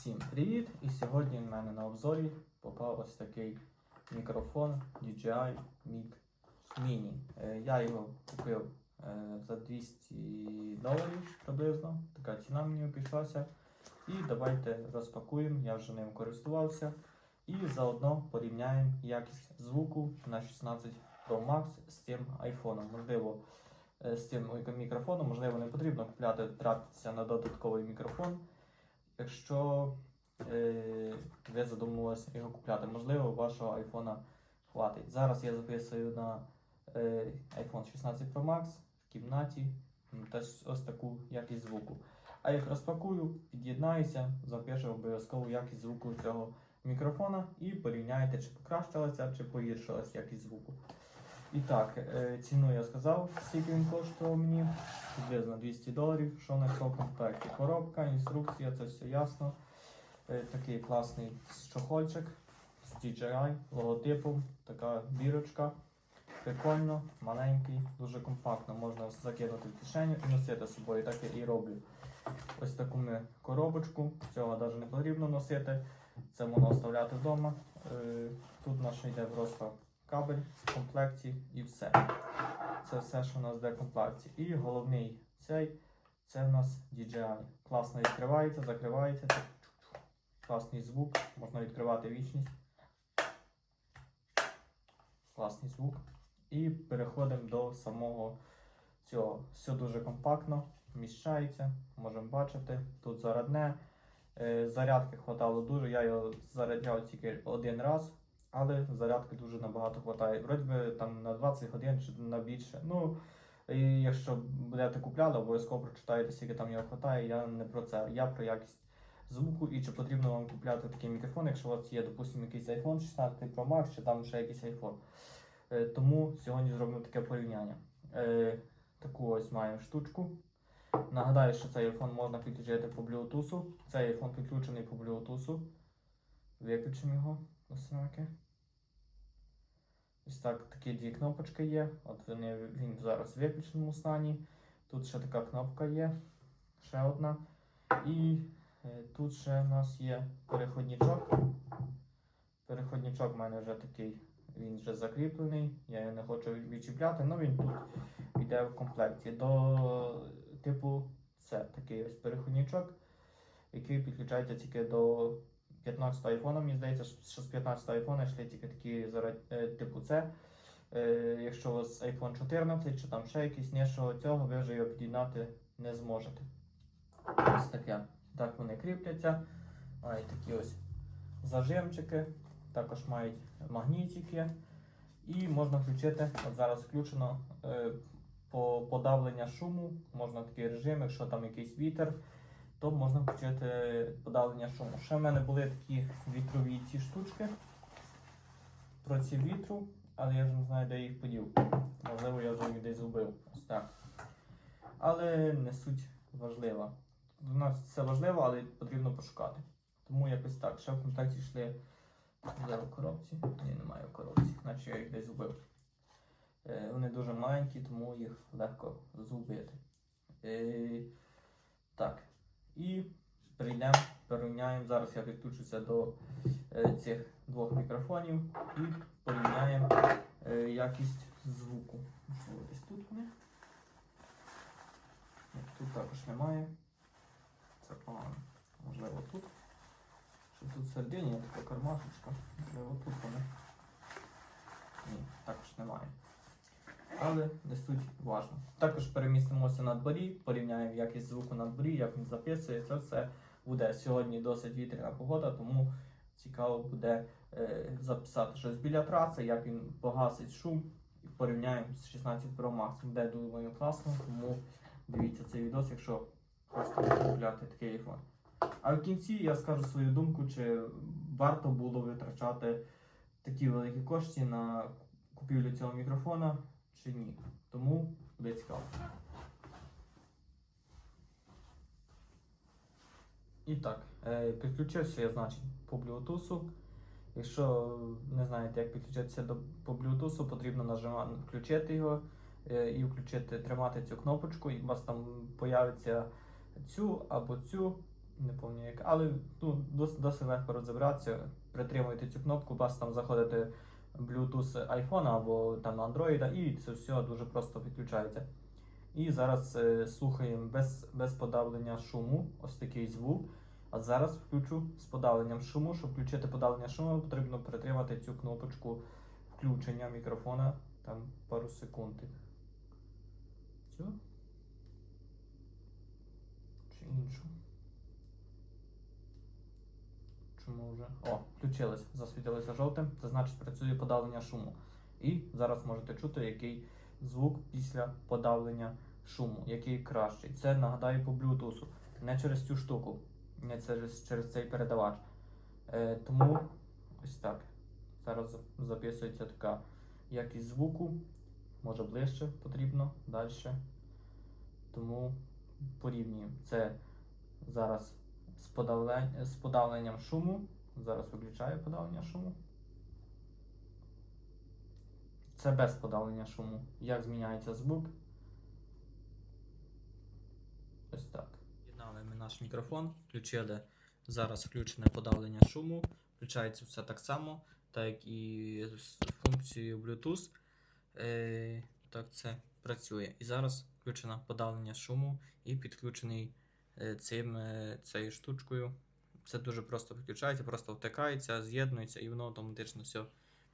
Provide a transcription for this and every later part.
Всім привіт! І сьогодні в мене на обзорі попав ось такий мікрофон DJI Mic Mini. Е, Я його купив е, за 200 доларів приблизно. Така ціна мені обійшлася. І давайте розпакуємо, я вже ним користувався. І заодно порівняємо якість звуку на 16 Pro Max з цим айфоном. Можливо, е, з цим мікрофоном, можливо, не потрібно купляти, тратитися на додатковий мікрофон. Якщо е, ви задумувалися його купляти, можливо, вашого айфона хватить. Зараз я записую на е, iPhone 16 Pro Max в кімнаті м, ось таку якість звуку. А як розпакую, під'єднаюся, запишу обов'язково якість звуку цього мікрофона і порівняєте, чи покращилася, чи погіршилася якість звуку. І так, е, ціну я сказав, скільки він коштував мені, приблизно 200 доларів, що на цьому комплекті. Коробка, інструкція, це все ясно. Е, Такий класний чохольчик з DJI, логотипом, така бірочка. Прикольно, маленький, дуже компактно, можна закинути в кишеню і носити з собою, так я і роблю. Ось таку ми коробочку, цього навіть не потрібно носити, це можна оставляти вдома. Е, Тут наш йде просто кабель в комплекті і все. Це все, що у нас йде в комплекті. І головний цей це в нас DJI. Класно відкривається, закривається. Класний звук, можна відкривати вічність. Класний звук. І переходимо до самого цього. Все дуже компактно, вміщається, можемо бачити. Тут зарядне. Е, Зарядки хватало дуже. Я його заряджав тільки один раз, але зарядки дуже набагато хватає. Вроді би там на 20 годин чи на більше. Ну, і якщо будете купляти, обов'язково прочитайте, скільки там його хватає. Я не про це. Я про якість звуку і чи потрібно вам купляти такий мікрофон, якщо у вас є, допустимо, якийсь iPhone 16 Pro Max, чи там ще якийсь iPhone. Е, Тому сьогодні зробимо таке порівняння. Е, Таку ось маємо штучку. Нагадаю, що цей iPhone можна підключити по Bluetooth. Цей iPhone підключений по Bluetooth. Виключимо його настройки. Ось так, такі дві кнопочки є. От вони, він зараз в виключеному стані. Тут ще така кнопка є, ще одна. І е, тут ще в нас є переходничок. Переходничок в мене вже такий, він вже закріплений. Я його не хочу відчіпляти, але він тут йде в комплекті. До типу це такий ось переходничок, який підключається тільки до 15 айфона. Мені здається, що з 15 айфона йшли тільки такі заряд- е, типу це. Е, якщо у вас iPhone 14 чи там ще якийсь нішого цього, ви вже його під'єднати не зможете. Ось таке. Так вони кріпляться. Мають такі ось зажимчики, також мають магнітики. І можна включити, от зараз включено е, по подавлення шуму, можна такий режим, якщо там якийсь вітер, то можна включити подавлення шуму. Ще в мене були такі вітрові ці штучки проти вітру, але я вже не знаю, де їх подів. Можливо, я вже їх десь згубив. Ось так. Але не суть важлива. У нас це важливо, але потрібно пошукати. Тому якось так. Ще в комплекті йшли я в коробці. Ні, немає в коробці, наче я їх десь згубив. Е, Вони дуже маленькі, тому їх легко згубити. Е, Так. І прийдемо, порівняємо. Зараз я підключуся до е, цих двох мікрофонів і порівняємо е, якість звуку. Десь тут вони. Тут також немає. Це погано. Можливо тут. Що тут всередині є така кармашечка. Можливо тут вони. Ні, також немає. Але не суть важно. Також перемістимося на дворі, порівняємо якість звуку на дворі, як він записує. Це все буде сьогодні досить вітряна погода, тому цікаво буде е, записати щось біля траси, як він погасить шум і порівняємо з 16 Pro Max. Буде думаю класно, тому дивіться цей відос, якщо хочете купляти такий iPhone. А в кінці я скажу свою думку, чи варто було витрачати такі великі кошти на купівлю цього мікрофона чи ні. Тому буде цікаво. І так, е, підключився я, значить, по Bluetooth. Якщо не знаєте, як підключитися до, по Bluetooth, потрібно нажимати, включити його е, і включити, тримати цю кнопочку, і у вас там появиться цю або цю Не пам'ятаю як. Але ну, досить легко розібратися. Притримуєте цю кнопку, у вас там заходите Bluetooth iPhone або там Android, і це все дуже просто підключається. І зараз е, слухаємо без, без подавлення шуму, ось такий звук. А зараз включу з подавленням шуму. Щоб включити подавлення шуму, потрібно притримати цю кнопочку включення мікрофона там пару секунд. Цю чи іншу. Чому вже? О, включилось, засвітилося жовтим, це значить працює подавлення шуму. І зараз можете чути, який звук після подавлення шуму, який кращий. Це нагадаю по Bluetooth, не через цю штуку, не через, через цей передавач. Е, тому ось так. Зараз записується така якість звуку, може ближче потрібно, далі. Тому порівнюємо. Це зараз з, подавлен... з подавленням шуму. Зараз виключаю подавлення шуму. Це без подавлення шуму. Як зміняється звук? Ось так. Єднали ми наш мікрофон, включили зараз включене подавлення шуму. Включається все так само, так як і з функцією Bluetooth. Е, так це працює. І зараз включено подавлення шуму і підключений цим, е, цією штучкою. Це дуже просто підключається, просто втикається, з'єднується і воно автоматично все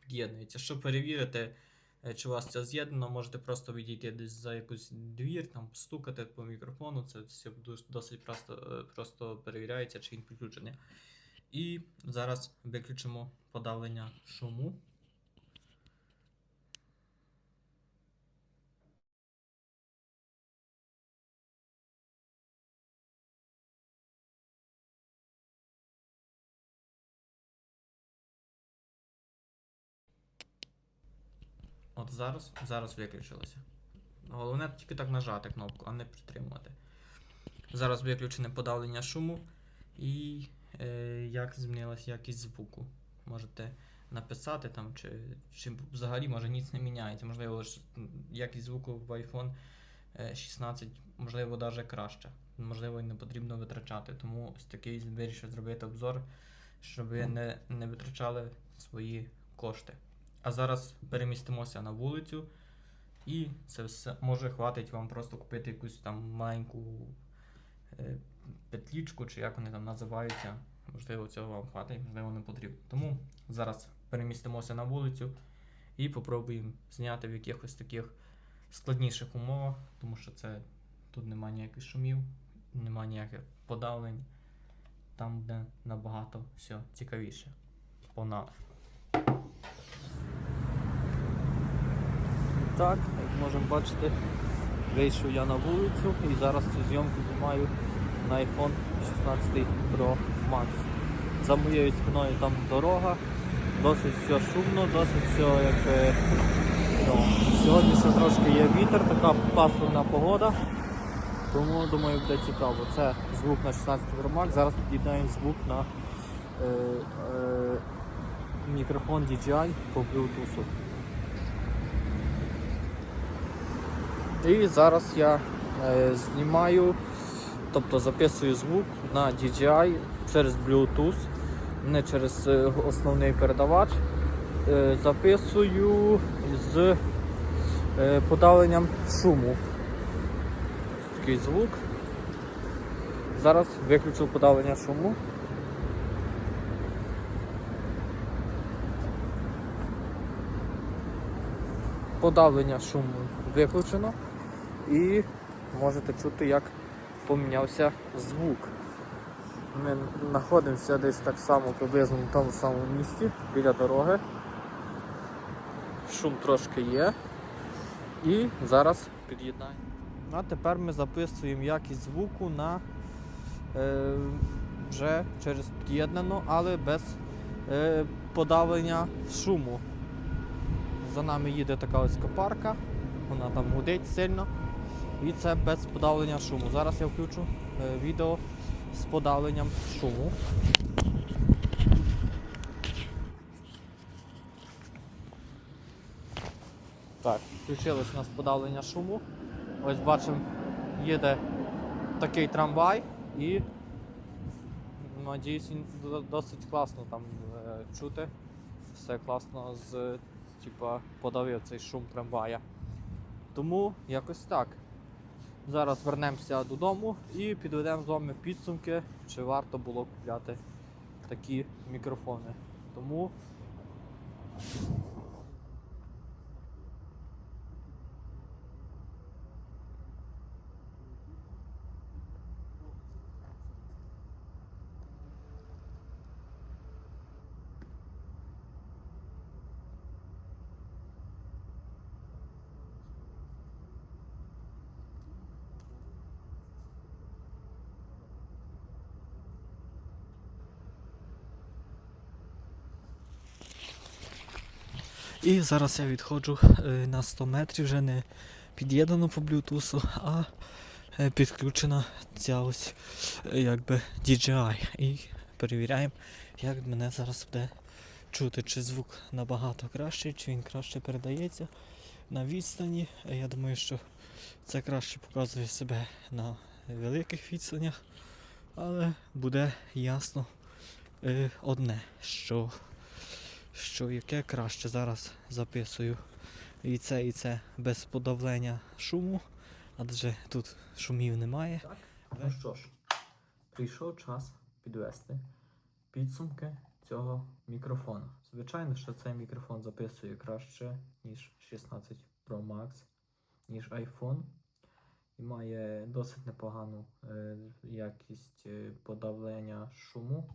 під'єднується. Щоб перевірити, е, чи у вас це з'єднано, можете просто відійти десь за якусь двір, там стукати по мікрофону. Це все досить просто, е, просто перевіряється, чи він підключений. І зараз виключимо подавлення шуму. От зараз, зараз виключилося. Головне тільки так нажати кнопку, а не притримувати. Зараз виключене подавлення шуму і е, як змінилась якість звуку. Можете написати там, чи, чи взагалі може ніц не міняється. Можливо, якість звуку в iPhone е, 16, можливо, навіть краще. Можливо, і не потрібно витрачати. Тому ось такий вирішив зробити обзор, щоб ви не, не витрачали свої кошти. А зараз перемістимося на вулицю, і це все може хватить вам просто купити якусь там маленьку е, петлічку, чи як вони там називаються. Можливо, цього вам хватить, можливо, не потрібно. Тому зараз перемістимося на вулицю і попробуємо зняти в якихось таких складніших умовах, тому що це тут немає ніяких шумів, немає ніяких подавлень. Там буде набагато все цікавіше. Погнали. Так, як можемо бачити, вийшов я на вулицю і зараз цю зйомку знімаю на iPhone 16 Pro Max. За моєю спиною там дорога, досить все шумно, досить все як. Ну, сьогодні ще трошки є вітер, така пасмурна погода. Тому думаю буде цікаво. Це звук на 16 Pro. Зараз під'єднаємо звук на е, е, мікрофон DJI по Bluetooth. І зараз я е, знімаю, тобто записую звук на DJI через Bluetooth, не через е, основний передавач. Е, записую з подавленням шуму. Такий звук. Зараз виключу подавлення шуму. Подавлення шуму виключено і можете чути, як помінявся звук. Ми знаходимося десь так само приблизно в тому самому місці, біля дороги. Шум трошки є. І зараз під'єднаємо. А тепер ми записуємо якість звуку на е, вже через під'єднано, але без е, подавлення шуму. За нами їде така ось копарка, вона там гудить сильно. І це без подавлення шуму. Зараз я включу е, відео з подавленням шуму. Так, включилось у нас подавлення шуму. Ось бачимо, їде такий трамвай і надіюсь, досить класно там е, чути. Все класно з типа, подавив цей шум трамвая. Тому якось так. Зараз вернемося додому і підведемо з вами підсумки, чи варто було купляти такі мікрофони. Тому І зараз я відходжу е, на 100 метрів, вже не під'єднано по блютусу, а е, підключена ця ось е, якби DJI. І перевіряємо, як мене зараз буде чути, чи звук набагато кращий, чи він краще передається на відстані. Я думаю, що це краще показує себе на великих відстанях, але буде ясно одне, що що яке краще зараз записую і це, і це без подавлення шуму, адже тут шумів немає. Так. Ну що ж, прийшов час підвести підсумки цього мікрофона. Звичайно, що цей мікрофон записує краще, ніж 16 Pro Max, ніж iPhone. І має досить непогану е, якість е, подавлення шуму.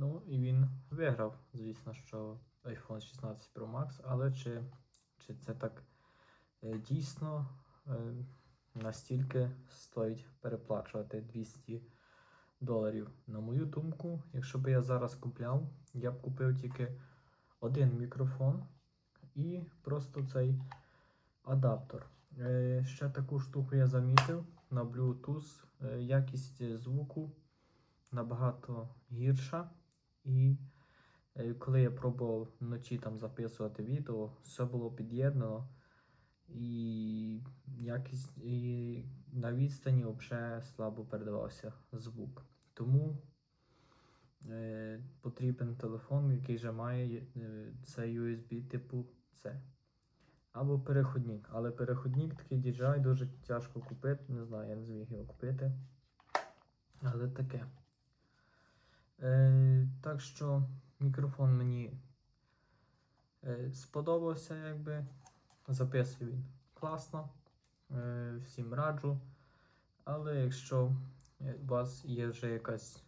Ну і він виграв, звісно, що iPhone 16 Pro Max, але чи, чи це так е, дійсно е, настільки стоїть переплачувати 200 доларів. На мою думку, якщо б я зараз купляв, я б купив тільки один мікрофон і просто цей адаптер. Е, Ще таку штуку я замітив на Bluetooth. Якість звуку набагато гірша. І е, коли я пробував вночі там записувати відео, все було під'єднано. І якість і на відстані взагалі слабо передавався звук. Тому е, потрібен телефон, який вже має е, це USB типу C. Або переходник. Але переходник такий DJI дуже тяжко купити. Не знаю, я не зміг його купити. Але таке. Е, так що мікрофон мені е, сподобався, якби. Записує він класно. Е, всім раджу. Але якщо е, у вас є вже якась,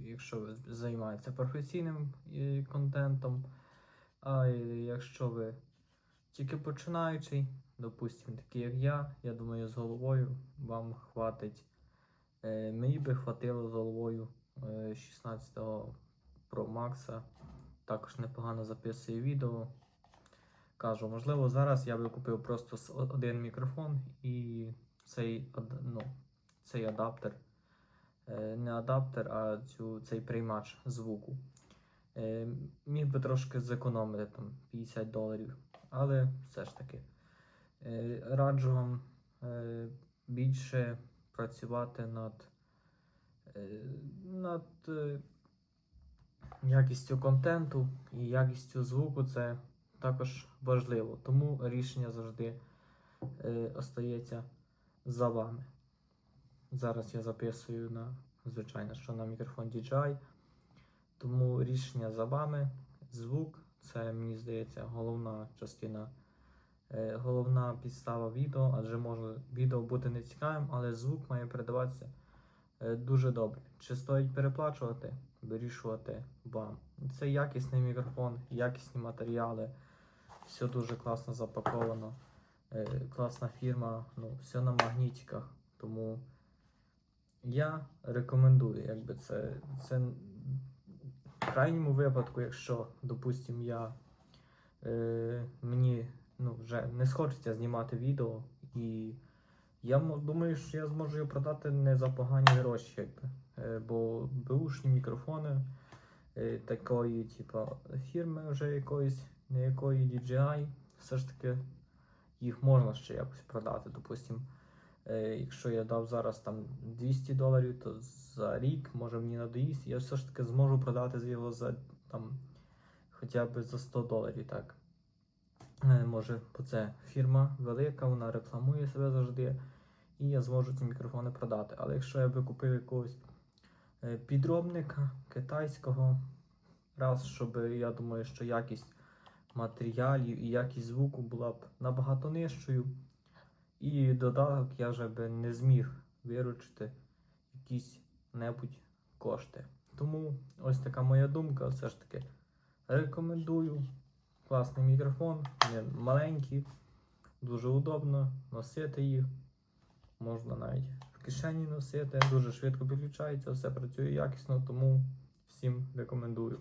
якщо ви займаєтеся професійним е, контентом, а е, якщо ви тільки починаючий, допустимо, такий як я, я думаю, з головою вам хватить. Мені би хватило з головою е, 16-го Pro Max. Також непогано записує відео. Кажу, можливо, зараз я би купив просто один мікрофон і цей, ну, цей адаптер. Е, Не адаптер, а цю, цей приймач звуку. Е, Міг би трошки зекономити там 50 доларів. Але все ж таки. е, Раджу вам більше працювати над, над е, якістю контенту і якістю звуку. Це також важливо. Тому рішення завжди е, остається за вами. Зараз я записую на, звичайно, що на мікрофон DJI. Тому рішення за вами. Звук це, мені здається, головна частина, е, головна підстава відео, адже може відео бути не цікавим, але звук має передаватися е, дуже добре. Чи стоїть переплачувати, вирішувати вам. Це якісний мікрофон, якісні матеріали, все дуже класно запаковано. Е, класна фірма, ну, все на магнітиках. Тому я рекомендую, якби це, це в крайньому випадку, якщо, допустимо, я е, мені ну, вже не схочеться знімати відео, і я думаю, що я зможу його продати не за погані гроші, якби. Е, бо беушні мікрофони е, такої, типу, фірми вже якоїсь, не якої DJI, все ж таки їх можна ще якось продати. Допустим, Е, якщо я дав зараз там 200 доларів, то за рік може мені надоїсть, я все ж таки зможу продати його за там хоча б за 100 доларів. так. Може, бо це фірма велика, вона рекламує себе завжди, і я зможу ці мікрофони продати. Але якщо я би купив якогось е, підробника китайського, раз, щоб я думаю, що якість матеріалів і якість звуку була б набагато нижчою. І додаток я вже би не зміг виручити якісь небудь кошти. Тому ось така моя думка. Все ж таки рекомендую. Класний мікрофон, він маленький, дуже удобно носити їх. Можна навіть в кишені носити, дуже швидко підключається, все працює якісно, тому всім рекомендую.